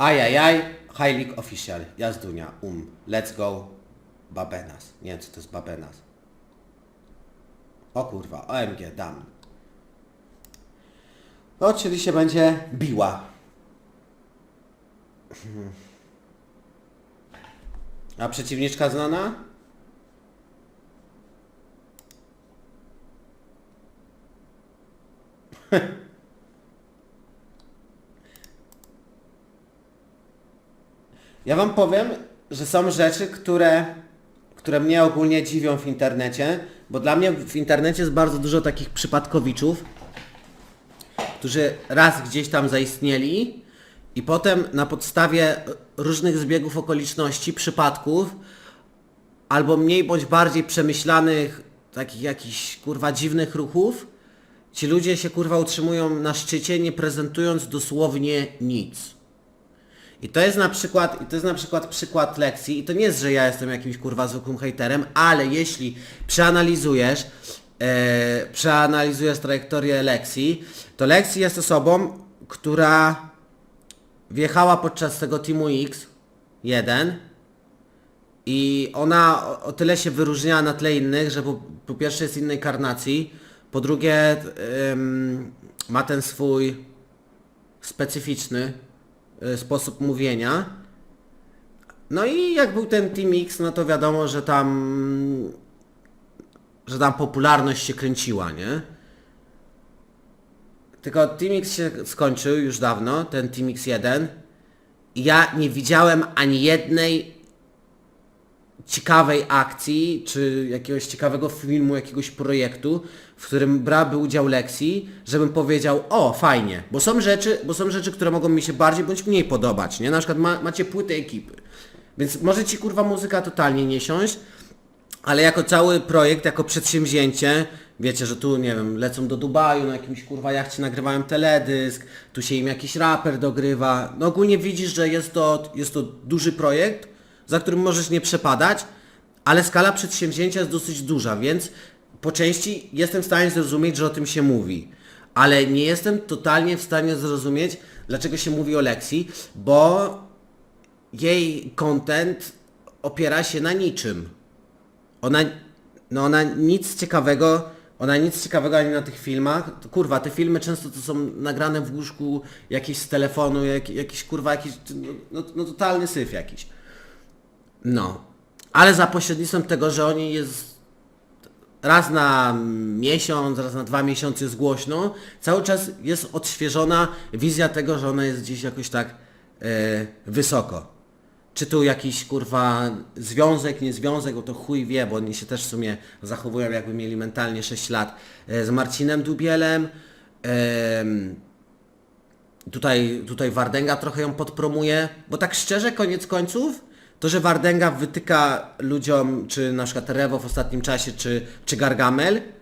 Ajajaj, High League Official, jazdunia, um, let's go, Babenas. Nie wiem co to jest Babenas. O kurwa, OMG, dam. No, czyli się będzie biła. A przeciwniczka znana? Ja wam powiem, że są rzeczy, które, które mnie ogólnie dziwią w internecie, bo dla mnie w internecie jest bardzo dużo takich przypadkowiczów, którzy raz gdzieś tam zaistnieli i potem na podstawie różnych zbiegów okoliczności, przypadków, albo mniej bądź bardziej przemyślanych, takich jakichś kurwa dziwnych ruchów, ci ludzie się kurwa utrzymują na szczycie, nie prezentując dosłownie nic. I to jest na przykład, i to jest na przykład przykład lekcji, i to nie jest, że ja jestem jakimś kurwa zwykłym hejterem, ale jeśli przeanalizujesz, e, przeanalizujesz trajektorię lekcji, to lekcji jest osobą, która wjechała podczas tego Teamu X 1 i ona o, o tyle się wyróżniała na tle innych, że po, po pierwsze jest innej karnacji, po drugie ma ten swój specyficzny sposób mówienia. No i jak był ten Team X, no to wiadomo, że tam że tam popularność się kręciła, nie? Tylko Team X się skończył już dawno, ten Team X1 i ja nie widziałem ani jednej ciekawej akcji, czy jakiegoś ciekawego filmu, jakiegoś projektu, w którym brałby udział Lexi, żebym powiedział, o fajnie, bo są rzeczy, bo są rzeczy, które mogą mi się bardziej bądź mniej podobać, nie? Na przykład ma, macie płytę ekipy, więc może ci kurwa muzyka totalnie nie siąść, ale jako cały projekt, jako przedsięwzięcie, wiecie, że tu, nie wiem, lecą do Dubaju na jakimś kurwa jachcie, nagrywają teledysk, tu się im jakiś raper dogrywa. No ogólnie widzisz, że jest to, jest to duży projekt, za którym możesz nie przepadać, ale skala przedsięwzięcia jest dosyć duża, więc po części jestem w stanie zrozumieć, że o tym się mówi. Ale nie jestem totalnie w stanie zrozumieć, dlaczego się mówi o Lexi, bo jej content opiera się na niczym. Ona, no ona nic ciekawego, ona nic ciekawego ani na tych filmach. Kurwa, te filmy często to są nagrane w łóżku jakieś z telefonu, jak, jakiś kurwa, jakiś, no, no, no totalny syf jakiś. No. Ale za pośrednictwem tego, że oni jest raz na miesiąc, raz na dwa miesiące jest głośno, cały czas jest odświeżona wizja tego, że ona jest gdzieś jakoś tak e, wysoko. Czy tu jakiś kurwa związek, nie związek, bo to chuj wie, bo oni się też w sumie zachowują jakby mieli mentalnie 6 lat e, z Marcinem Dubielem. em, tutaj, tutaj Wardęga trochę ją podpromuje, bo tak szczerze, koniec końców, to, że Wardęga wytyka ludziom, czy na przykład Rewo w ostatnim czasie, czy, czy Gargamel,